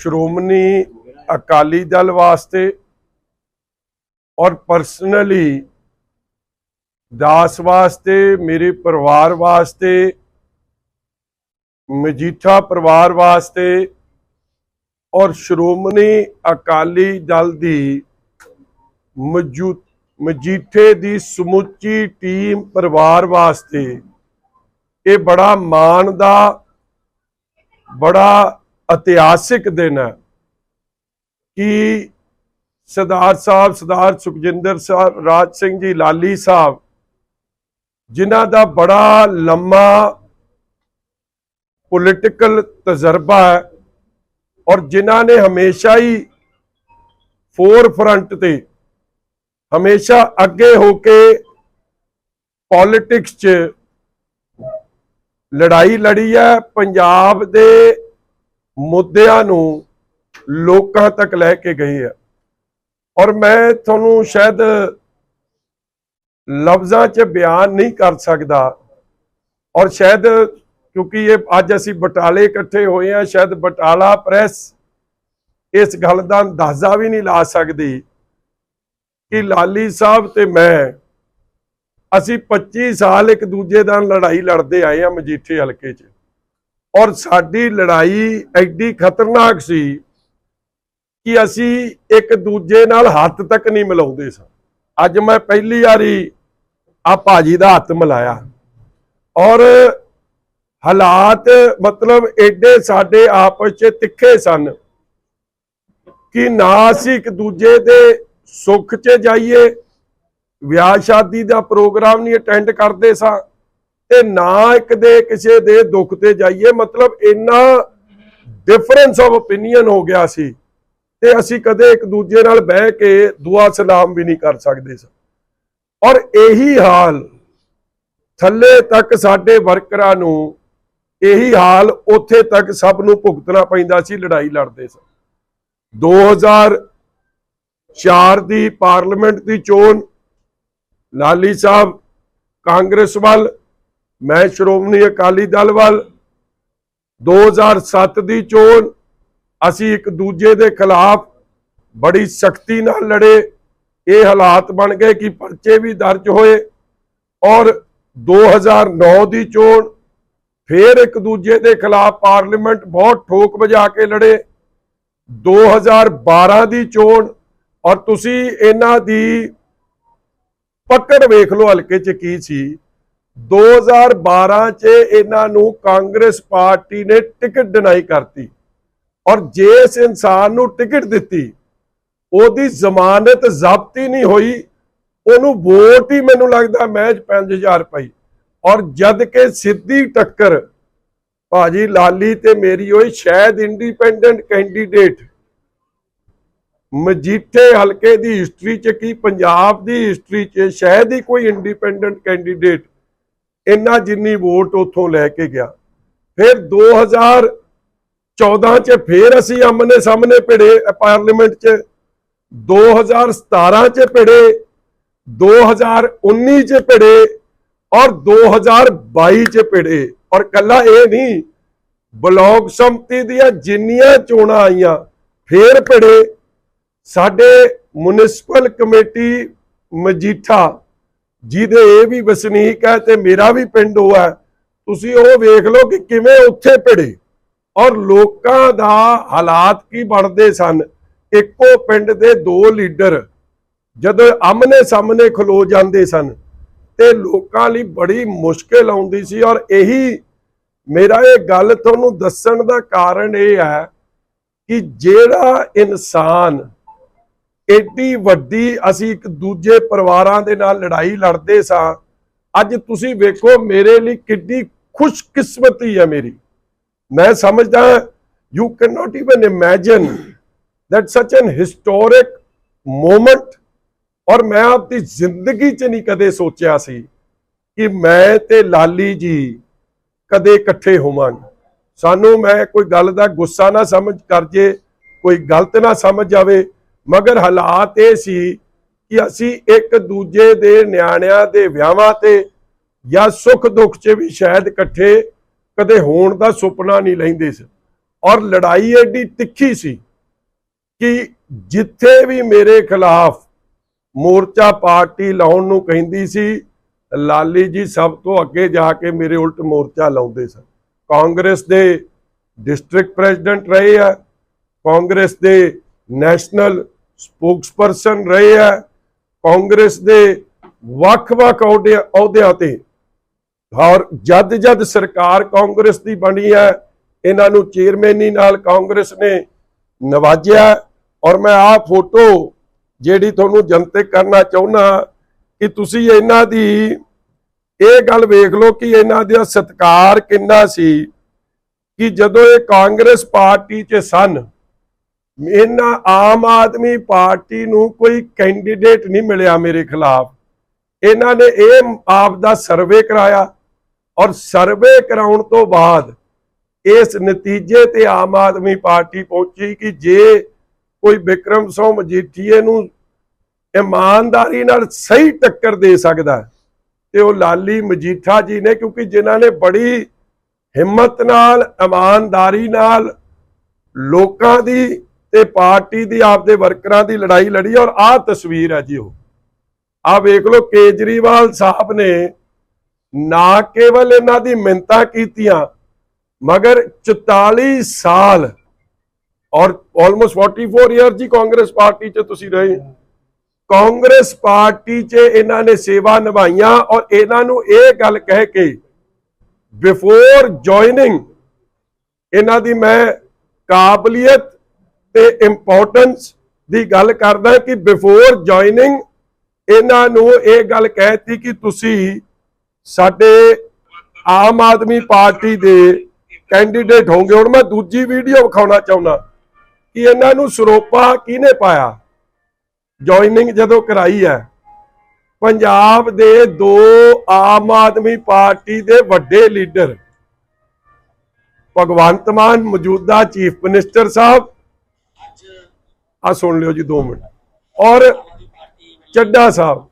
ਸ਼੍ਰੋਮਣੀ ਅਕਾਲੀ ਦਲ ਵਾਸਤੇ ਔਰ ਪਰਸਨਲੀ ਦਾਸ ਵਾਸਤੇ, ਮੇਰੇ ਪਰਿਵਾਰ ਵਾਸਤੇ, ਮਜੀਠਾ ਪਰਿਵਾਰ ਵਾਸਤੇ ਔਰ ਸ਼੍ਰੋਮਣੀ ਅਕਾਲੀ ਦਲ ਦੀ ਮਜੀਠੇ ਦੀ ਸਮੁੱਚੀ ਟੀਮ ਪਰਿਵਾਰ ਵਾਸਤੇ ਇਹ ਬੜਾ ਮਾਣ ਦਾ, ਬੜਾ ਇਤਿਹਾਸਿਕ ਦਿਨ ਹੈ। ਕਿ ਸਰਦਾਰ ਸਾਹਿਬ, ਸਰਦਾਰ ਸੁਖਜਿੰਦਰ ਸਾਹਿਬ, ਰਾਜ ਸਿੰਘ ਜੀ, ਲਾਲੀ ਸਾਹਿਬ, ਜਿਨ੍ਹਾਂ ਦਾ ਬੜਾ ਲੰਮਾ ਪੋਲਿਟੀਕਲ ਤਜਰਬਾ ਹੈ ਔਰ ਜਿਨ੍ਹਾਂ ਨੇ ਹਮੇਸ਼ਾ ਹੀ ਫੋਰ ਫਰੰਟ ਤੇ, ਹਮੇਸ਼ਾ ਅੱਗੇ ਹੋ ਕੇ ਪੋਲਿਟਿਕਸ 'ਚ ਲੜਾਈ ਲੜੀ ਹੈ। ਪੰਜਾਬ ਦੇ ਮੁੱਦਿਆਂ ਨੂੰ ਲੋਕਾਂ ਤੱਕ ਲੈ ਕੇ ਗਏ ਆ ਔਰ ਮੈਂ ਤੁਹਾਨੂੰ ਸ਼ਾਇਦ ਲਫ਼ਜ਼ਾਂ 'ਚ ਬਿਆਨ ਨਹੀਂ ਕਰ ਸਕਦਾ। ਔਰ ਸ਼ਾਇਦ ਕਿਉਂਕਿ ਇਹ ਅੱਜ ਅਸੀਂ ਬਟਾਲੇ ਇਕੱਠੇ ਹੋਏ ਆ ਸ਼ਾਇਦ ਬਟਾਲਾ ਪ੍ਰੈਸ ਇਸ ਗੱਲ ਦਾ ਅੰਦਾਜ਼ਾ ਵੀ ਨਹੀਂ ਲਾ ਸਕਦੀ ਕਿ ਲਾਲੀ ਸਾਹਿਬ ਤੇ ਮੈਂ ਅਸੀਂ 25 ਸਾਲ ਇੱਕ ਦੂਜੇ ਨਾਲ ਲੜਾਈ ਲੜਦੇ ਆਏ ਆ ਮਜੀਠੇ ਹਲਕੇ 'ਚ। ਔਰ ਸਾਡੀ ਲੜਾਈ ਐਡੀ ਖਤਰਨਾਕ ਸੀ ਕਿ ਅਸੀਂ ਇੱਕ ਦੂਜੇ ਨਾਲ ਹੱਥ ਤੱਕ ਨਹੀਂ ਮਿਲਾਉਂਦੇ ਸਾਂ। ਅੱਜ ਮੈਂ ਪਹਿਲੀ ਵਾਰੀ ਆ ਭਾਜੀ ਦਾ ਹੱਥ ਮਿਲਾਇਆ। ਔਰ ਹਾਲਾਤ ਮਤਲਬ ਐਡੇ ਸਾਡੇ ਆਪਸ 'ਚ ਤਿੱਖੇ ਸਨ ਕਿ ਨਾ ਅਸੀਂ ਇੱਕ ਦੂਜੇ ਦੇ ਸੁੱਖ 'ਚ ਜਾਈਏ, ਵਿਆਹ ਸ਼ਾਦੀ ਦਾ ਪ੍ਰੋਗਰਾਮ ਨਹੀਂ ਅਟੈਂਡ ਕਰਦੇ ਸਾਂ। ਤੇ ਨਾ ਇੱਕ ਦੇ ਕਿਸੇ ਦੇ ਦੁੱਖ ਤੇ ਜਾਈਏ, ਮਤਲਬ ਇੰਨਾ ਡਿਫਰੈਂਸ ਆਫ ਓਪੀਨੀਅਨ ਹੋ ਗਿਆ ਸੀ ਤੇ ਅਸੀਂ ਕਦੇ ਇੱਕ ਦੂਜੇ ਨਾਲ ਬਹਿ ਕੇ ਦੁਆ ਸਲਾਮ ਵੀ ਨਹੀਂ ਕਰ ਸਕਦੇ ਸਾਂ ਔਰ ਇਹੀ ਹਾਲ ਥੱਲੇ ਤੱਕ ਸਾਡੇ ਵਰਕਰਾਂ ਨੂੰ, ਇਹੀ ਹਾਲ ਉੱਥੇ ਤੱਕ ਸਭ ਨੂੰ ਭੁਗਤਣਾ ਪੈਂਦਾ ਸੀ, ਲੜਾਈ ਲੜਦੇ ਸਾਂ 2004 ਦੀ ਪਾਰਲੀਮੈਂਟ ਦੀ ਚੋਣ, ਲਾਲੀ ਸਾਹਿਬ ਕਾਂਗਰਸ ਵੱਲ ਮੈਂ ਸ਼੍ਰੋਮਣੀ ਅਕਾਲੀ ਦਲ ਵੱਲ 2007 ਦੀ ਚੋਣ, ਅਸੀਂ ਇੱਕ ਦੂਜੇ ਦੇ ਖਿਲਾਫ ਬੜੀ ਸਖਤੀ ਨਾਲ ਲੜੇ। ਇਹ ਹਾਲਾਤ ਬਣ ਗਏ ਕਿ ਪਰਚੇ ਵੀ ਦਰਜ ਹੋਏ ਔਰ 2009 ਦੀ ਚੋਣ, ਫੇਰ ਇੱਕ ਦੂਜੇ ਦੇ ਖਿਲਾਫ ਪਾਰਲੀਮੈਂਟ ਬਹੁਤ ਠੋਕ ਵਜਾ ਕੇ ਲੜੇ। 2012 ਦੀ ਚੋਣ, ਔਰ ਤੁਸੀਂ ਇਹਨਾਂ ਦੀ ਪਕੜ ਵੇਖ ਲਓ, ਹਲਕੇ 'ਚ ਕੀ ਸੀ। 2012 'ਚ ਇਹਨਾਂ ਨੂੰ ਕਾਂਗਰਸ ਪਾਰਟੀ ਨੇ ਟਿਕਟ ਡਿਨਾਈ ਕਰਤੀ। ਔਰ ਜਿਸ ਇਨਸਾਨ ਨੂੰ ਟਿਕਟ ਦਿੱਤੀ, ਉਹਦੀ ਜ਼ਮਾਨਤ ਜ਼ਬਤ ਹੀ ਨਹੀਂ ਹੋਈ, ਉਹਨੂੰ ਵੋਟ ਹੀ ਮੈਨੂੰ ਲੱਗਦਾ ਮਹਿਜ 5000 ਪਈ। ਔਰ ਜਦ ਕਿ ਸਿੱਧੀ ਟੱਕਰ, ਭਾਜੀ ਲਾਲੀ ਤੇ ਮੇਰੀ ਹੋਈ ਸ਼ਾਇਦ ਇੰਡੀਪੈਂਡੈਂਟ ਕੈਂਡੀਡੇਟ ਮਜੀਠੇ ਹਲਕੇ ਦੀ ਹਿਸਟਰੀ ਚ ਕੀ, ਪੰਜਾਬ ਦੀ ਹਿਸਟਰੀ ਚ ਸ਼ਾਇਦ ਹੀ ਕੋਈ ਇੰਡੀਪੈਂਡੈਂਟ ਕੈਂਡੀਡੇਟ ਇੰਨਾ ਜਿੰਨੀ ਵੋਟ ਉਥੋਂ ਲੈ ਕੇ ਗਿਆ। ਫਿਰ 2014 ਚ ਫਿਰ ਅਸੀਂ ਆਮਨੇ ਸਾਹਮਣੇ ਭਿੜੇ ਪਾਰਲੀਮੈਂਟ ਚ। 2017 ਚ ਭਿੜੇ 2019 ਚ ਭਿੜੇ ਔਰ 2022 ਚ ਭਿੜੇ। ਔਰ ਕੱਲਾ ਇਹ ਨਹੀਂ ਬਲਾਕ ਸੰਮਤੀ ਦੀਆਂ ਜਿੰਨੀਆਂ ਚੋਣਾਂ ਆਈਆਂ, ਫੇਰ ਭਿੜੇ। ਸਾਡੇ ਮਿਊਨਿਸਪਲ ਕਮੇਟੀ ਮਜੀਠਾ ਜਿਹਦੇ ਇਹ ਵੀ ਵਸਨੀਕ ਹੈ ਤੇ ਮੇਰਾ ਵੀ ਪਿੰਡ ਉਹ ਹੈ, ਤੁਸੀਂ ਉਹ ਵੇਖ ਲਓ ਕਿ ਕਿਵੇਂ ਉੱਥੇ ਭਿੜੇ। ਔਰ ਲੋਕਾਂ ਦਾ ਹਾਲਾਤ ਕੀ ਬਣਦੇ ਸਨ? ਇੱਕੋ ਪਿੰਡ ਦੇ ਦੋ ਲੀਡਰ ਜਦੋਂ ਆਮਨੇ ਸਾਹਮਣੇ ਖਲੋ ਜਾਂਦੇ ਸਨ ਤੇ ਲੋਕਾਂ ਲਈ ਬੜੀ ਮੁਸ਼ਕਲ ਆਉਂਦੀ ਸੀ। ਔਰ ਇਹੀ ਮੇਰਾ ਇਹ ਗੱਲ ਤੁਹਾਨੂੰ ਦੱਸਣ ਦਾ ਕਾਰਨ ਇਹ ਹੈ ਕਿ ਜਿਹੜਾ ਇਨਸਾਨ ਏਡੀ ਵੱਡੀ ਅਸੀਂ ਇੱਕ ਦੂਜੇ ਪਰਿਵਾਰਾਂ ਦੇ ਨਾਲ ਲੜਾਈ ਲੜਦੇ ਸਾਂ। ਅੱਜ ਤੁਸੀਂ ਵੇਖੋ, ਮੇਰੇ ਲਈ ਕਿੰਨੀ ਖੁਸ਼ਕਿਸਮਤੀ ਹੈ ਮੇਰੀ। ਮੈਂ ਸਮਝਦਾ you can not even imagine that such an historic moment, ਔਰ ਮੈਂ ਆਪਣੀ ਜ਼ਿੰਦਗੀ 'ਚ ਨਹੀਂ ਕਦੇ ਸੋਚਿਆ ਸੀ ਕਿ ਮੈਂ ਤੇ ਲਾਲੀ ਜੀ ਕਦੇ ਇਕੱਠੇ ਹੋਵਾਂਗੇ। ਸਾਨੂੰ ਮੈਂ ਕੋਈ ਗੱਲ ਦਾ ਗੁੱਸਾ ਨਾ ਸਮਝ, ਕਰ ਜੇ ਕੋਈ ਗਲਤ ਨਾ ਸਮਝ ਜਾਵੇ ਮਗਰ ਹਾਲਾਤ ਇਹ ਸੀ ਕਿ ਅਸੀਂ ਇੱਕ ਦੂਜੇ ਦੇ ਨਿਆਣਿਆਂ ਦੇ ਵਿਆਹਾਂ ਤੇ ਜਾਂ ਸੁੱਖ ਦੁੱਖ 'ਚ ਵੀ ਸ਼ਾਇਦ ਇਕੱਠੇ ਕਦੇ ਹੋਣ ਦਾ ਸੁਪਨਾ ਨਹੀਂ ਲੈਂਦੇ ਸੀ। ਔਰ ਲੜਾਈ ਐਡੀ ਤਿੱਖੀ ਸੀ ਕਿ ਜਿੱਥੇ ਵੀ ਮੇਰੇ ਖਿਲਾਫ ਮੋਰਚਾ ਪਾਰਟੀ ਲਾਉਣ ਨੂੰ ਕਹਿੰਦੀ ਸੀ, ਲਾਲੀ ਜੀ ਸਭ ਤੋਂ ਅੱਗੇ ਜਾ ਕੇ ਮੇਰੇ ਉਲਟ ਮੋਰਚਾ ਲਾਉਂਦੇ ਸਨ। ਕਾਂਗਰਸ ਦੇ ਡਿਸਟ੍ਰਿਕਟ ਪ੍ਰੈਜ਼ੀਡੈਂਟ ਰਹੇ ਆ, ਕਾਂਗਰਸ ਦੇ ਨੈਸ਼ਨਲ ਸਪੋਕਸਪਰਸਨ ਰਹੇ ਆ ਕਾਂਗਰਸ ਦੇ ਵੱਖ-ਵੱਖ ਅਹੁਦਿਆਂ ਤੇ। ਔਰ ਜਦ ਜਦ ਸਰਕਾਰ ਕਾਂਗਰਸ ਦੀ ਬਣੀ ਹੈ, ਇਹਨਾਂ ਨੂੰ ਚੇਅਰਮੈਨੀ ਨਾਲ ਕਾਂਗਰਸ ਨੇ ਨਵਾਜਿਆ। ਔਰ ਮੈਂ ਆਹ ਫੋਟੋ ਜਿਹੜੀ ਤੁਹਾਨੂੰ ਜਨਤਕ ਕਰਨਾ ਚਾਹੁੰਦਾ ਕਿ ਤੁਸੀਂ ਇਹਨਾਂ ਦੀ ਇਹ ਗੱਲ ਵੇਖ ਲਓ ਕਿ ਇਹਨਾਂ ਦਾ ਸਤਕਾਰ ਕਿੰਨਾ ਸੀ ਕਿ ਜਦੋਂ ਇਹ ਕਾਂਗਰਸ ਪਾਰਟੀ 'ਚ ਸਨ ਇਹਨਾਂ ਆਮ ਆਦਮੀ ਪਾਰਟੀ ਨੂੰ ਕੋਈ ਕੈਂਡੀਡੇਟ ਨਹੀਂ ਮਿਲਿਆ ਮੇਰੇ ਖਿਲਾਫ। ਇਹਨਾਂ ਨੇ ਇਹ ਆਪ ਦਾ ਸਰਵੇ ਕਰਾਇਆ ਔਰ ਸਰਵੇ ਕਰਾਉਣ ਤੋਂ ਬਾਅਦ ਇਸ ਨਤੀਜੇ ਤੇ ਆਮ ਆਦਮੀ ਪਾਰਟੀ ਪਹੁੰਚੀ ਕਿ ਜੇ ਕੋਈ ਵਿਕਰਮ ਸਿੰਘ ਮਜੀਠੀਏ ਨੂੰ ਇਮਾਨਦਾਰੀ ਨਾਲ ਸਹੀ ਟੱਕਰ ਦੇ ਸਕਦਾ ਤੇ ਉਹ ਲਾਲੀ ਮਜੀਠਾ ਜੀ ਨੇ, ਕਿਉਂਕਿ ਜਿਨ੍ਹਾਂ ਨੇ ਬੜੀ ਹਿੰਮਤ ਨਾਲ, ਇਮਾਨਦਾਰੀ ਨਾਲ ਲੋਕਾਂ ਦੀ ਤੇ ਪਾਰਟੀ ਦੀ, ਆਪਦੇ ਵਰਕਰਾਂ ਦੀ ਲੜਾਈ ਲੜੀ ਔਰ ਆਹ ਤਸਵੀਰ ਹੈ ਜੀ ਉਹ। ਆ ਵੇਖ ਲਓ, ਕੇਜਰੀਵਾਲ ਸਾਹਿਬ ਨੇ ਨਾ ਕੇਵਲ ਇਹਨਾਂ ਦੀ ਮਿੰਤਾ ਕੀਤੀਆਂ, ਮਗਰ 44 ਸਾਲ ਔਰ ਆਲਮੋਸਟ 44 ਇਅਰ ਜੀ ਕਾਂਗਰਸ ਪਾਰਟੀ 'ਚ ਤੁਸੀਂ ਰਹੇ। ਕਾਂਗਰਸ ਪਾਰਟੀ 'ਚ ਇਹਨਾਂ ਨੇ ਸੇਵਾ ਨਿਭਾਈਆਂ ਔਰ ਇਹਨਾਂ ਨੂੰ ਇਹ ਗੱਲ ਕਹਿ ਕੇ ਬਿਫੋਰ ਜੁਆਇਨਿੰਗ ਇਹਨਾਂ ਦੀ ਮੈਂ ਕਾਬਲੀਅਤ ਤੇ ਇੰਪੋਰਟੈਂਸ ਦੀ ਗੱਲ ਕਰਦਾ ਕਿ ਬਿਫੋਰ ਜੁਆਇਨਿੰਗ ਇਹਨਾਂ ਨੂੰ ਇਹ ਗੱਲ ਕਹਿਤੀ ਕਿ ਤੁਸੀਂ ਸਾਡੇ ਆਮ ਆਦਮੀ ਪਾਰਟੀ ਦੇ ਕੈਂਡੀਡੇਟ ਹੋਗੇ ਹੁਣ ਮੈਂ ਦੂਜੀ ਵੀਡੀਓ ਵਿਖਾਉਣਾ ਚਾਹੁੰਦਾ ਕਿ ਇਹਨਾਂ ਨੂੰ ਸਰੋਪਾ ਕਿਹਨੇ ਪਾਇਆ? ਜੁਆਇਨਿੰਗ ਜਦੋਂ ਕਰਾਈ ਹੈ, ਪੰਜਾਬ ਦੇ ਦੋ ਆਮ ਆਦਮੀ ਪਾਰਟੀ ਦੇ ਵੱਡੇ ਲੀਡਰ ਭਗਵੰਤ ਮਾਨ ਮੌਜੂਦਾ ਚੀਫ ਮਿਨਿਸਟਰ ਸਾਹਿਬ ਆ ਸੁਣ ਲਿਓ ਜੀ 2 ਮਿੰਟ। ਔਰ ਚੱਡਾ ਸਾਹਿਬ।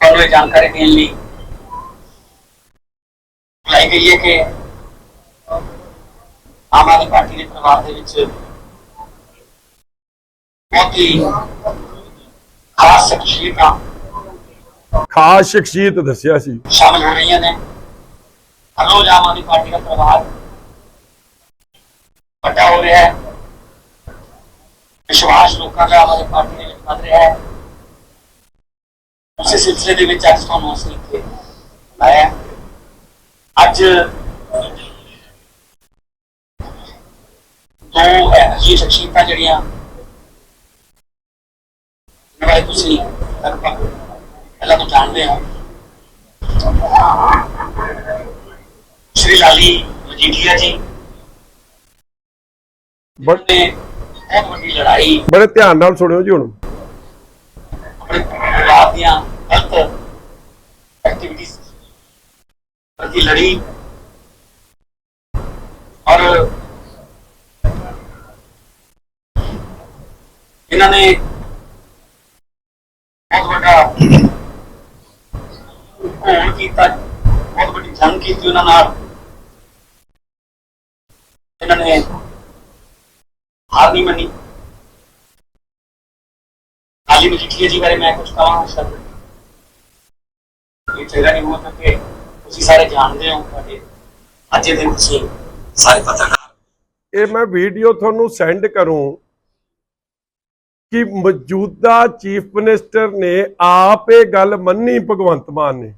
ਤੁਹਾਨੂੰ ਇਹ ਜਾਣਕਾਰੀ ਦੇਣ ਲਈ ਲਾਈ ਗਈ ਹੈ ਕਿ ਆਮ ਆਦਮੀ ਪਾਰਟੀ ਦੇ ਪਰਿਵਾਰ ਦੇ ਵਿੱਚ ਬਹੁਤ ਹੀ ਖਾਸ ਸ਼ਖਸੀਅਤਾਂ ਖਾਸ ਸ਼ਖਸੀਅਤ ਦੱਸਿਆ ਸੀ। ਸ਼ਾਮਲ ਹੋ ਰਹੀਆਂ ਨੇ। ਰੋਜ਼ ਆਮ ਆਦਮੀ ਪਾਰਟੀ ਦਾ ਪਰਿਵਾਰ ਵੱਡਾ ਹੋ ਰਿਹਾ ਹੈ। ਵਿਸ਼ਵਾਸ ਲੋਕਾਂ ਦਾ ਆਦਮੀ ਪਾਰਟੀ ਦੇ ਵਿੱਚ ਵੱਧ ਰਿਹਾ ਹੈ। ਉਸੇ ਸਿਲਸਿਲੇ ਦੇ ਵਿੱਚ ਅੱਜ ਤੁਹਾਨੂੰ ਅਸੀਂ ਇੱਥੇ ਲਾਇਆ ਅੱਜ ਦੋ ਇਹ ਸ਼ਖਸੀਅਤਾਂ ਜਿਹੜੀਆਂ ਮੈਂ ਤੁਸੀਂ ਲਗਭਗ ਪਹਿਲਾਂ ਤੋਂ ਜਾਣਦੇ ਹੋ। ਸ਼੍ਰੀ ਲਾਲੀ ਮਜੀਠੀਆ ਜੀ। ਨੇ ਬਹੁਤ ਵੱਡੀ ਲੜਾਈ। ਬੜੇ ਧਿਆਨ ਨਾਲ ਸੁਣਿਓ ਜੀ ਹੁਣ। ਆਪਣੇ ਪਰਿਵਾਰ ਦੀਆਂ ਗਲਤ ਐਕਟੀਵਿਟੀਜ਼ ਪ੍ਰਤੀ ਲੜੀ। ਔਰ ਇਹਨਾਂ ਨੇ ਬਹੁਤ ਵੱਡਾ ਘੋਲ ਕੀਤਾ ਬਹੁਤ ਵੱਡੀ ਜੰਗ ਕੀਤੀ ਉਹਨਾਂ ਨਾਲ ਇਹਨਾਂ ਨੇ ਹਾਰ ਨਹੀਂ ਮੰਨੀ। ਹਾਲੀ ਮਜੀਠੀਆ ਜੀ ਬਾਰੇ ਮੈਂ ਕੁਝ ਕਹਾਂ ਸ਼ਾਇਦ ਇਹ ਚੰਗਾ ਨਹੀਂ ਹੋ ਕਿ ਤੁਸੀਂ ਸਾਰੇ ਜਾਣਦੇ ਹੋ ਤੁਹਾਡੇ ਅੱਜ ਦੇ ਤੁਸੀਂ ਸਾਰੇ ਪੱਤਰਕਾਰ। ਇਹ ਮੈਂ ਵੀਡੀਓ ਤੁਹਾਨੂੰ ਸੈਂਡ ਕਰੂੰ ਕਿ ਮੌਜੂਦਾ ਚੀਫ ਮਿਨਿਸਟਰ ਨੇ ਆਪ ਇਹ ਗੱਲ ਮੰਨੀ ਭਗਵੰਤ ਮਾਨ ਨੇ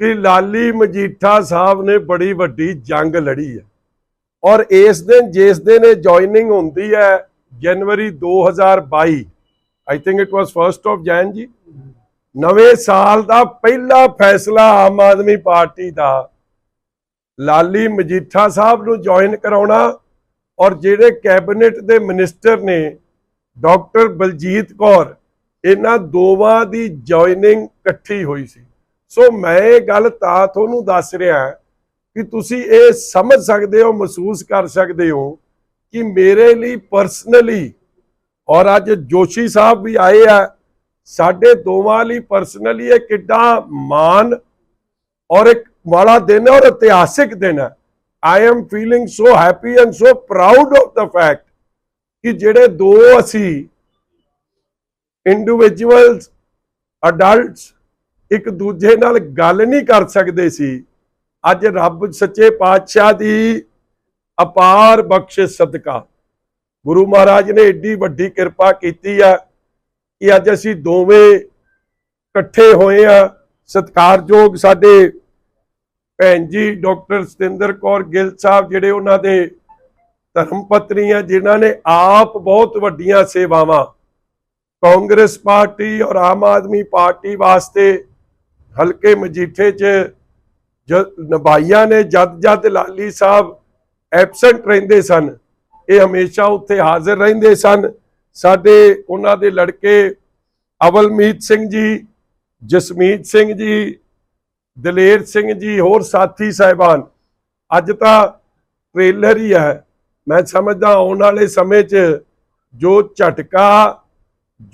ਕਿ ਲਾਲੀ ਮਜੀਠਾ ਸਾਹਿਬ ਨੇ ਬੜੀ ਵੱਡੀ ਜੰਗ ਲੜੀ ਹੈ। ਔਰ ਇਸ ਦਿਨ, ਜਿਸ ਦਿਨ ਇਹ ਜੁਆਇਨਿੰਗ ਹੁੰਦੀ ਹੈ ਜਨਵਰੀ 2022 I think it was first of Jan ਜੀ, ਨਵੇਂ ਸਾਲ ਦਾ ਪਹਿਲਾ ਫੈਸਲਾ ਆਮ ਆਦਮੀ ਪਾਰਟੀ ਦਾ। ਲਾਲੀ ਮਜੀਠਾ ਸਾਹਿਬ ਨੂੰ ਜੁਆਇਨ ਕਰਾਉਣਾ ਔਰ ਜਿਹੜੇ ਕੈਬਨਿਟ ਦੇ ਮਿਨਿਸਟਰ ਨੇ, ਡਾਕਟਰ ਬਲਜੀਤ ਕੌਰ, ਇਹਨਾਂ ਦੋਵਾਂ ਦੀ ਜੁਆਇਨਿੰਗ ਇਕੱਠੀ ਹੋਈ ਸੀ। ਸੋ ਮੈਂ ਇਹ ਗੱਲ ਤਾਂ ਤੁਹਾਨੂੰ ਦੱਸ ਰਿਹਾ ਕਿ ਤੁਸੀਂ ਇਹ ਸਮਝ ਸਕਦੇ ਹੋ, ਮਹਿਸੂਸ ਕਰ ਸਕਦੇ ਹੋ ਕਿ ਮੇਰੇ ਲਈ ਪਰਸਨਲੀ ਔਰ ਅੱਜ ਜੋਸ਼ੀ ਸਾਹਿਬ ਵੀ ਆਏ ਆ, ਸਾਡੇ ਦੋਵਾਂ ਲਈ ਪਰਸਨਲੀ ਇਹ ਕਿੱਡਾ ਮਾਣ ਔਰ ਇੱਕ ਵਾਲਾ ਦਿਨ ਹੈ ਔਰ ਇਤਿਹਾਸਿਕ ਦਿਨ ਹੈ। I am feeling so happy and so proud of the fact ਕਿ ਜਿਹੜੇ ਦੋ ਅਸੀਂ ਇੰਡੀਵਿਜੂਅਲਸ ਅਡਲਟਸ ਇੱਕ ਦੂਜੇ ਨਾਲ ਗੱਲ ਨਹੀਂ ਕਰ ਸਕਦੇ ਸੀ। ਅੱਜ ਰੱਬ ਸੱਚੇ ਪਾਤਸ਼ਾਹ ਦੀ ਅਪਾਰ ਬਖਸ਼ਿਸ਼ ਸਦਕਾ। ਗੁਰੂ ਮਹਾਰਾਜ ਨੇ ਏਡੀ ਵੱਡੀ ਕਿਰਪਾ ਕੀਤੀ ਆ ਕਿ ਅੱਜ ਅਸੀਂ ਦੋਵੇਂ ਇਕੱਠੇ ਹੋਏ ਆ। ਸਤਿਕਾਰਯੋਗ ਸਾਡੇ ਭੈਣ ਜੀ ਡਾਕਟਰ ਸਤਿੰਦਰ ਕੌਰ ਗਿੱਲ ਸਾਹਿਬ ਜਿਹੜੇ ਉਹਨਾਂ ਦੇ ਧਰਮ ਪਤਨੀ ਆ, ਜਿਨ੍ਹਾਂ ਨੇ ਆਪ ਬਹੁਤ ਵੱਡੀਆਂ ਸੇਵਾਵਾਂ ਕਾਂਗਰਸ ਪਾਰਟੀ ਔਰ ਆਮ ਆਦਮੀ ਪਾਰਟੀ ਵਾਸਤੇ ਹਲਕੇ ਮਜੀਠੇ 'ਚ ਨਿਭਾਈਆਂ ਨੇ ਜਦ ਜਦ ਲਾਲੀ ਸਾਹਿਬ ਐਬਸੈਂਟ ਰਹਿੰਦੇ ਸਨ, ਇਹ ਹਮੇਸ਼ਾ ਉੱਥੇ ਹਾਜ਼ਰ ਰਹਿੰਦੇ ਸਨ। ਸਾਡੇ ਉਹਨਾਂ ਦੇ ਲੜਕੇ ਅਵਲਮੀਤ ਸਿੰਘ ਜੀ, ਜਸਮੀਤ ਸਿੰਘ ਜੀ, ਦਲੇਰ ਸਿੰਘ ਜੀ, ਹੋਰ ਸਾਥੀ ਸਾਹਿਬਾਨ, ਅੱਜ ਤਾਂ ਟ੍ਰੇਲਰ ਹੀ ਹੈ। ਮੈਂ ਸਮਝਦਾ ਆਉਣ ਵਾਲੇ ਸਮੇਂ 'ਚ ਜੋ ਝਟਕਾ,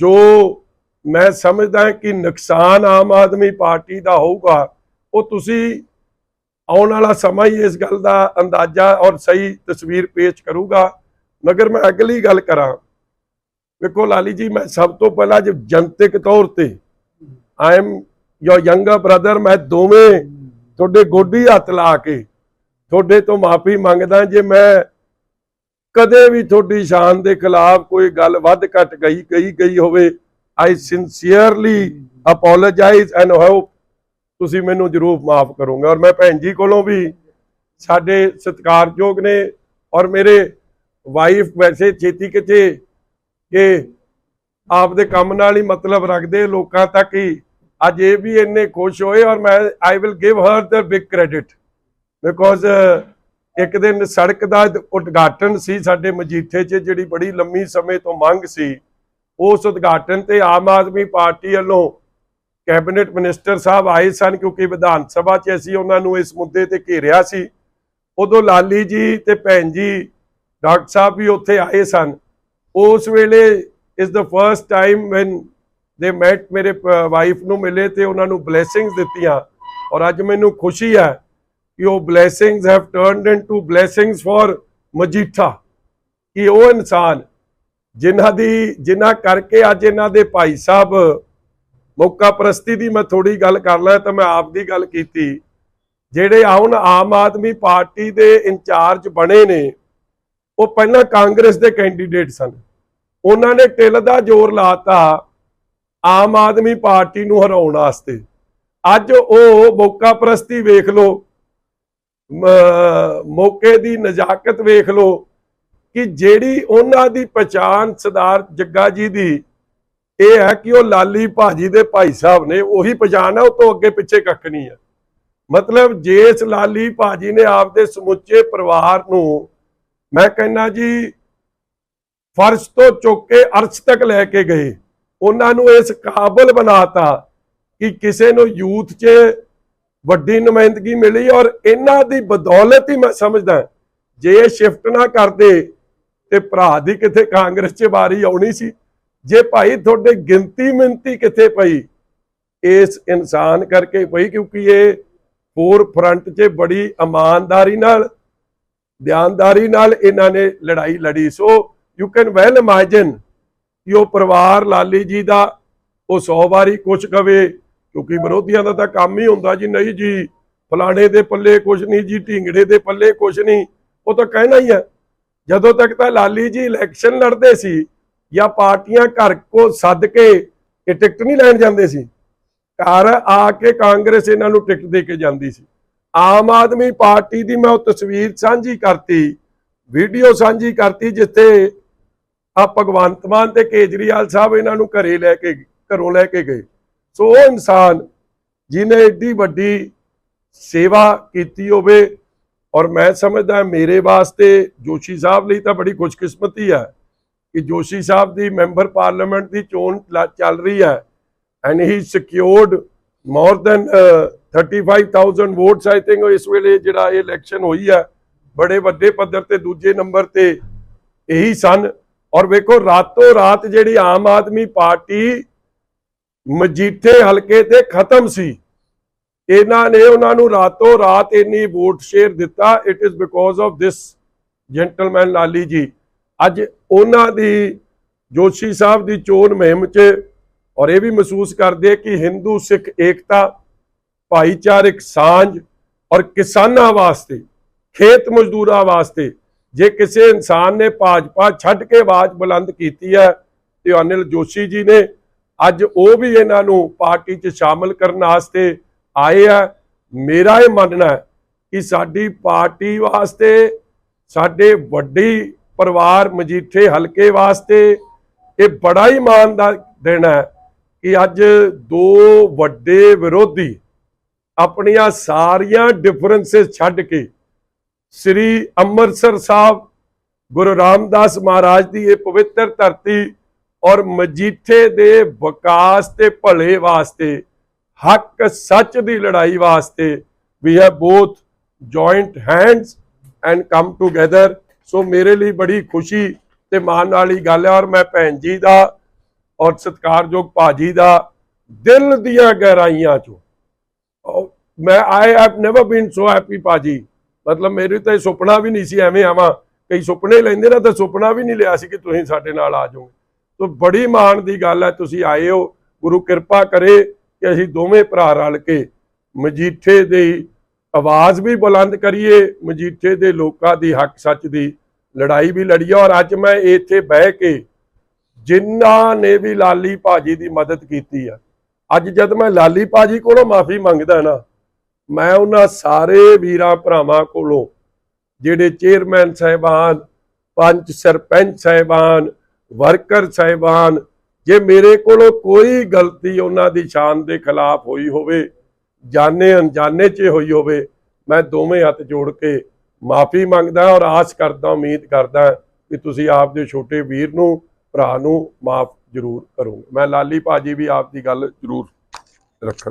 ਜੋ ਮੈਂ ਸਮਝਦਾ ਕਿ ਨੁਕਸਾਨ ਆਮ ਆਦਮੀ ਪਾਰਟੀ ਦਾ ਹੋਊਗਾ, ਉਹ ਤੁਸੀਂ ਆਉਣ ਵਾਲਾ ਸਮਾਂ ਹੀ ਇਸ ਗੱਲ ਦਾ ਅੰਦਾਜ਼ਾ ਔਰ ਸਹੀ ਤਸਵੀਰ ਪੇਸ਼ ਕਰੂਗਾ। ਮਗਰ ਮੈਂ ਅਗਲੀ ਗੱਲ ਕਰਾਂ। ਵੇਖੋ ਲਾਲੀ ਜੀ, ਮੈਂ ਸਭ ਤੋਂ ਪਹਿਲਾਂ ਜੇ ਜਨਤਕ ਤੌਰ ਤੇ I am your younger brother ਮੈਂ ਦੋਵੇਂ ਤੁਹਾਡੇ ਗੋਡੀ ਹੱਥ ਲਾ ਕੇ ਤੁਹਾਡੇ ਤੋਂ ਮਾਫੀ ਮੰਗਦਾ ਜੇ ਮੈਂ ਕਦੇ ਵੀ ਤੁਹਾਡੀ ਸ਼ਾਨ ਦੇ ਖਿਲਾਫ ਕੋਈ ਗੱਲ ਵੱਧ ਘਟ ਗਈ ਕਹੀ ਗਈ ਹੋਵੇ I sincerely apologize and hope ਤੁਸੀਂ ਮੈਨੂੰ ਜ਼ਰੂਰ ਮਾਫ ਕਰੋਗੇ। ਔਰ ਮੈਂ ਭੈਣ ਜੀ ਕੋਲੋਂ ਵੀ ਸਾਡੇ ਸਤਿਕਾਰਯੋਗ ਨੇ ਔਰ ਮੇਰੇ ਵਾਈਫ ਵੈਸੇ ਛੇਤੀ ਕਿਤੇ ਕਿ ਆਪਦੇ ਕੰਮ ਨਾਲ ਹੀ ਮਤਲਬ ਰੱਖਦੇ ਲੋਕਾਂ ਤੱਕ ਹੀ। ਅੱਜ ਇਹ ਵੀ ਇੰਨੇ ਖੁਸ਼ ਹੋਏ ਔਰ ਮੈਂ I will give her the big credit because ਇੱਕ ਦਿਨ ਸੜਕ ਦਾ ਉਦਘਾਟਨ ਸੀ ਸਾਡੇ ਮਜੀਠੇ 'ਚ, ਜਿਹੜੀ ਬੜੀ ਲੰਮੀ ਸਮੇਂ ਤੋਂ ਮੰਗ ਸੀ। ਉਸ ਉਦਘਾਟਨ ਤੇ ਆਮ ਆਦਮੀ ਪਾਰਟੀ ਵੱਲੋਂ ਕੈਬਨਿਟ ਮਿਨਿਸਟਰ ਸਾਹਿਬ ਆਏ ਸਨ ਕਿਉਂਕਿ ਵਿਧਾਨ ਸਭਾ 'ਚ ਅਸੀਂ ਉਹਨਾਂ ਨੂੰ ਇਸ ਮੁੱਦੇ ਤੇ ਘੇਰਿਆ ਸੀ। ਉਦੋਂ ਲਾਲੀ ਜੀ ਤੇ ਭੈਣ ਜੀ ਡਾਕਟਰ ਸਾਹਿਬ ਵੀ ਉੱਥੇ ਆਏ ਸਨ। ਉਸ ਵੇਲੇ ਇਸ ਦਾ first time when they met ਮੇਰੇ ਵਾਈਫ ਨੂੰ ਮਿਲੇ ਤੇ ਉਹਨਾਂ ਨੂੰ ਬਲੇਸਿੰਗਸ ਦਿੱਤੀਆਂ। ਔਰ ਅੱਜ ਮੈਨੂੰ ਖੁਸ਼ੀ ਹੈ ਕਿ ਉਹ blessings have turned into blessings for Majitha. ਕਿ ਉਹ ਇਨਸਾਨ ਜਿਨ੍ਹਾਂ ਦੀ, ਜਿਨ੍ਹਾਂ ਕਰਕੇ ਅੱਜ ਇਹਨਾਂ ਦੇ ਭਾਈ ਸਾਹਿਬ ਮੌਕਾ ਪ੍ਰਸਤੀ ਦੀ ਮੈਂ ਥੋੜੀ ਗੱਲ ਕਰ ਲਾਂ ਤਾਂ ਮੈਂ ਆਪ ਦੀ ਗੱਲ ਕੀਤੀ। ਜਿਹੜੇ ਹੁਣ ਆਮ ਆਦਮੀ ਪਾਰਟੀ ਦੇ ਇੰਚਾਰਜ ਬਣੇ ਨੇ, ਉਹ ਪਹਿਲਾਂ ਕਾਂਗਰਸ ਦੇ ਕੈਂਡੀਡੇਟ ਸਨ। ਉਹਨਾਂ ਨੇ ਟਿਲ ਦਾ ਜ਼ੋਰ ਲਾਤਾ ਆਮ ਆਦਮੀ ਪਾਰਟੀ ਨੂੰ ਹਰਾਉਣ ਵਾਸਤੇ। ਅੱਜ ਉਹ ਮੌਕਾ ਪ੍ਰਸਤੀ ਵੇਖ ਲਓ ਮੌਕੇ ਦੀ ਨਜ਼ਾਕਤ ਵੇਖ ਲਓ ਕਿ ਜਿਹੜੀ ਉਹਨਾਂ ਦੀ ਪਛਾਣ ਸਰਦਾਰ ਜੱਗਾ ਜੀ ਦੀ ਇਹ ਹੈ ਕਿ ਉਹ ਲਾਲੀ ਭਾਜੀ ਦੇ ਭਾਈ ਸਾਹਿਬ ਨੇ ਉਹੀ ਪਛਾਣ ਹੈ, ਉਹ ਤੋਂ ਅੱਗੇ ਪਿੱਛੇ ਕੱਖ ਨਹੀਂ ਹੈ। ਮਤਲਬ ਜੇਸ ਲਾਲੀ ਭਾਜੀ ਨੇ ਆਪਦੇ ਸਮੁੱਚੇ ਪਰਿਵਾਰ ਨੂੰ, ਮੈਂ ਕਹਿੰਨਾ ਜੀ, ਫਰਸ਼ ਤੋਂ ਚੁੱਕ ਕੇ ਅਰਸ਼ ਤੱਕ ਲੈ ਕੇ ਗਏ, ਉਹਨਾਂ ਨੂੰ ਇਸ ਕਾਬਲ ਬਣਾਤਾ ਕਿ ਕਿਸੇ ਨੂੰ ਯੂਥ 'ਚ ਵੱਡੀ ਨੁਮਾਇੰਦਗੀ ਮਿਲੀ ਔਰ ਇਹਨਾਂ ਦੀ ਬਦੌਲਤ ਹੀ ਮੈਂ ਸਮਝਦਾ ਜੇ ਇਹ ਸ਼ਿਫਟ ਨਾ ਕਰਦੇ ਤੇ ਭਰਾ ਦੀ ਕਿਥੇ ਕਾਂਗਰਸ 'ਚ ਵਾਰੀ ਆਉਣੀ ਸੀ ਜੇ ਭਾਈ ਤੁਹਾਡੇ ਗਿਣਤੀ ਮਿੰਤੀ ਕਿੱਥੇ ਪਈ? ਇਸ ਇਨਸਾਨ ਕਰਕੇ ਪਈ ਕਿਉਂਕਿ ਇਹ ਫੋਰ ਫਰੰਟ 'ਚ ਬੜੀ ਇਮਾਨਦਾਰੀ ਨਾਲ ਧਿਆਨਦਾਰੀ ਨਾਲ ਇਹਨਾਂ ਨੇ ਲੜਾਈ ਲੜੀ। So you can well imagine ਕਿ ਉਹ ਪਰਿਵਾਰ ਲਾਲੀ ਜੀ ਦਾ ਉਹ 100 ਵਾਰੀ ਕੁਛ ਕਵੇ, ਕਿਉਂਕਿ ਵਿਰੋਧੀਆਂ ਦਾ ਤਾਂ ਕੰਮ ਹੀ ਹੁੰਦਾ ਜੀ, ਨਹੀਂ ਜੀ, ਫਲਾਣੇ ਦੇ ਪੱਲੇ ਕੁਛ ਨਹੀਂ ਜੀ, ਢਿੰਗੜੇ ਦੇ ਪੱਲੇ ਕੁਛ ਨਹੀਂ। ਉਹ ਤਾਂ ਕਹਿਣਾ ਹੀ ਹੈ। ਜਦੋਂ ਤੱਕ ਤਾਂ ਲਾਲੀ ਜੀ ਇਲੈਕਸ਼ਨ ਲੜਦੇ ਸੀ ਜਾਂ ਪਾਰਟੀਆਂ ਘਰ ਕੋ ਸੱਦ ਕੇ ਇਹ ਟਿਕਟ ਨਹੀਂ ਲੈਣ ਜਾਂਦੇ ਸੀ। ਘਰ ਆ ਕੇ ਕਾਂਗਰਸ ਇਹਨਾਂ ਨੂੰ ਟਿਕਟ ਦੇ ਕੇ ਜਾਂਦੀ ਸੀ। ਆਮ ਆਦਮੀ ਪਾਰਟੀ ਦੀ ਮੈਂ ਉਹ ਤਸਵੀਰ ਸਾਂਝੀ ਕਰਤੀ, ਵੀਡੀਓ ਸਾਂਝੀ ਕਰਤੀ ਜਿੱਥੇ ਆ ਭਗਵੰਤ ਮਾਨ ਤੇ ਕੇਜਰੀਵਾਲ ਸਾਹਿਬ ਇਹਨਾਂ ਨੂੰ ਘਰੇ ਲੈ ਕੇ, ਘਰੋਂ ਲੈ ਕੇ ਗਏ। ਸੋ ਉਹ ਇਨਸਾਨ ਜਿਨੇ ਏਡੀ ਵੱਡੀ ਸੇਵਾ ਕੀਤੀ ਹੋਵੇ ਔਰ ਮੈਂ ਸਮਝਦਾ ਮੇਰੇ ਵਾਸਤੇ ਜੋਸ਼ੀ ਸਾਹਿਬ ਲਈ ਤਾਂ ਬੜੀ ਖੁਸ਼ਕਿਸਮਤੀ ਹੈ। ਕਿ ਜੋਸ਼ੀ ਸਾਹਿਬ ਦੀ ਮੈਂਬਰ ਪਾਰਲੀਮੈਂਟ ਦੀ ਚੋਣ ਚੱਲ ਰਹੀ ਹੈ। And he secured more than 35000 votes I think ਇਸ ਵੇਲੇ ਜਿਹੜਾ ਇਹ ਇਲੈਕਸ਼ਨ ਹੋਈ ਹੈ। ਬੜੇ ਵੱਡੇ ਪੱਧਰ ਤੇ ਦੂਜੇ ਨੰਬਰ ਤੇ ਇਹੀ ਸਨ। ਔਰ ਵੇਖੋ, ਰਾਤੋਂ ਰਾਤ ਜਿਹੜੀ ਆਮ ਆਦਮੀ ਪਾਰਟੀ ਮਜੀਠੇ ਹਲਕੇ ਤੇ ਖਤਮ ਸੀ। ਇਹਨਾਂ ਨੇ ਉਹਨਾਂ ਨੂੰ ਰਾਤੋਂ ਰਾਤ ਇੰਨੀ ਵੋਟ ਸ਼ੇਅਰ ਦਿੱਤਾ। It is because of this gentleman Lali ji. ਅੱਜ ਉਹਨਾਂ ਦੀ ਜੋਸ਼ੀ ਸਾਹਿਬ ਦੀ ਚੋਣ ਮੁਹਿੰਮ 'ਚ ਔਰ ਇਹ ਵੀ ਮਹਿਸੂਸ ਕਰਦੇ ਕਿ ਹਿੰਦੂ, ਸਿੱਖ, ਏਕਤਾ, ਭਾਈਚਾਰਕ ਸਾਂਝ ਔਰ ਕਿਸਾਨਾਂ ਵਾਸਤੇ, ਖੇਤ ਮਜ਼ਦੂਰਾਂ ਵਾਸਤੇ, ਜੇ ਕਿਸੇ ਇਨਸਾਨ ਨੇ ਭਾਜਪਾ ਛੱਡ ਕੇ ਆਵਾਜ਼ ਬੁਲੰਦ ਕੀਤੀ ਹੈ ਤੇ ਅਨਿਲ ਜੋਸ਼ੀ ਜੀ ਨੇ ਅੱਜ ਉਹ ਵੀ ਇਹਨਾਂ ਨੂੰ ਪਾਰਟੀ 'ਚ ਸ਼ਾਮਲ ਕਰਨ ਵਾਸਤੇ ਆਏ ਆ। ਮੇਰਾ ਇਹ ਮੰਨਣਾ ਹੈ ਕਿ ਸਾਡੀ ਪਾਰਟੀ ਵਾਸਤੇ ਸਾਡੇ ਵੱਡੀ ਪਰਿਵਾਰ ਮਜੀਠੇ ਹਲਕੇ ਵਾਸਤੇ ਇਹ ਬੜਾ ਹੀ ਮਾਣ ਦਾ ਦਿਨ ਹੈ ਕਿ ਅੱਜ ਦੋ ਵੱਡੇ ਵਿਰੋਧੀ ਆਪਣੀਆਂ ਸਾਰੀਆਂ ਡਿਫਰੈਂਸਸ ਛੱਡ ਕੇ ਸ੍ਰੀ ਅੰਮ੍ਰਿਤਸਰ ਸਾਹਿਬ, ਗੁਰੂ ਰਾਮਦਾਸ ਮਹਾਰਾਜ ਦੀ ਇਹ ਪਵਿੱਤਰ ਧਰਤੀ ਔਰ ਮਜੀਠੇ ਦੇ ਵਿਕਾਸ ਤੇ ਭਲੇ ਵਾਸਤੇ, ਹੱਕ ਸੱਚ ਦੀ ਲੜਾਈ ਵਾਸਤੇ ਵੀ ਹੈ both joint hands and come together so ਮੇਰੇ ਲਈ ਬੜੀ ਖੁਸ਼ੀ ਤੇ ਮਾਣ ਵਾਲੀ ਗੱਲ ਹੈ ਔਰ ਮੈਂ ਭੈਣ ਜੀ ਦਾ ਔਰ ਸਤਿਕਾਰਯੋਗ ਭਾਜੀ ਦਾ ਦਿਲ ਦੀਆਂ ਗਹਿਰਾਈਆਂ ਚੋਂ। ਮੈਂ I have never been so happy ਭਾਜੀ। ਮਤਲਬ ਮੇਰੇ ਤਾਂ ਇਹ ਸੁਪਨਾ ਵੀ ਨਹੀਂ ਸੀ, ਐਵੇਂ ਆਵਾਂ। ਕਈ ਸੁਪਨੇ ਲੈਂਦੇ ਨਾ ਤਾਂ ਸੁਪਨਾ ਵੀ ਨਹੀਂ ਲਿਆ ਸੀ ਕਿ ਤੁਸੀਂ ਸਾਡੇ ਨਾਲ ਆ ਜਾਓਗੇ। ਤੋ ਬੜੀ ਮਾਣ ਦੀ ਗੱਲ ਹੈ, ਤੁਸੀਂ ਆਏ ਹੋ। ਗੁਰੂ ਕਿਰਪਾ ਕਰੇ ਕਿ ਅਸੀਂ ਦੋਵੇਂ ਭਰਾ ਰਲ ਕੇ ਮਜੀਠੇ ਦੇ ਆਵਾਜ਼ ਵੀ ਬੁਲੰਦ ਕਰੀਏ, ਮਜੀਠੇ ਦੇ ਲੋਕਾਂ ਦੀ ਹੱਕ ਸੱਚ ਦੀ ਲੜਾਈ ਵੀ ਲੜੀਏ ਔਰ ਅੱਜ ਮੈਂ ਇੱਥੇ ਬਹਿ ਕੇ ਜਿਨ੍ਹਾਂ ਨੇ ਵੀ ਲਾਲੀ ਭਾਜੀ ਦੀ ਮਦਦ ਕੀਤੀ ਆ, ਅੱਜ ਜਦ ਮੈਂ ਲਾਲੀ ਭਾਜੀ ਕੋਲੋਂ ਮਾਫੀ ਮੰਗਦਾ ਨਾ, ਮੈਂ ਉਹਨਾਂ ਸਾਰੇ ਵੀਰਾਂ ਭਰਾਵਾਂ ਕੋਲੋਂ, ਜਿਹੜੇ ਚੇਅਰਮੈਨ ਸਾਹਿਬਾਨ, ਪੰਚ ਸਰਪੰਚ ਸਾਹਿਬਾਨ, ਵਰਕਰ ਸਾਹਿਬਾਨ, ਜੇ ਮੇਰੇ ਕੋਲੋਂ ਕੋਈ ਗਲਤੀ ਉਹਨਾਂ ਦੀ ਸ਼ਾਨ ਦੇ ਖਿਲਾਫ ਹੋਈ ਹੋਵੇ ਜਾਣੇ ਅਣਜਾਣੇ 'ਚ ਹੋਈ ਹੋਵੇ, ਮੈਂ ਦੋਵੇਂ ਹੱਥ ਜੋੜ ਕੇ ਮਾਫੀ ਮੰਗਦਾ ਔਰ ਆਸ ਕਰਦਾ, ਉਮੀਦ ਕਰਦਾ ਕਿ ਤੁਸੀਂ ਆਪ ਦੇ ਛੋਟੇ ਵੀਰ ਨੂੰ, ਭਰਾ ਨੂੰ ਮਾਫ ਜ਼ਰੂਰ ਕਰੋਗੇ। ਮੈਂ ਲਾਲੀ ਭਾਜੀ ਵੀ ਆਪ ਦੀ ਗੱਲ ਜ਼ਰੂਰ ਰੱਖਾਂ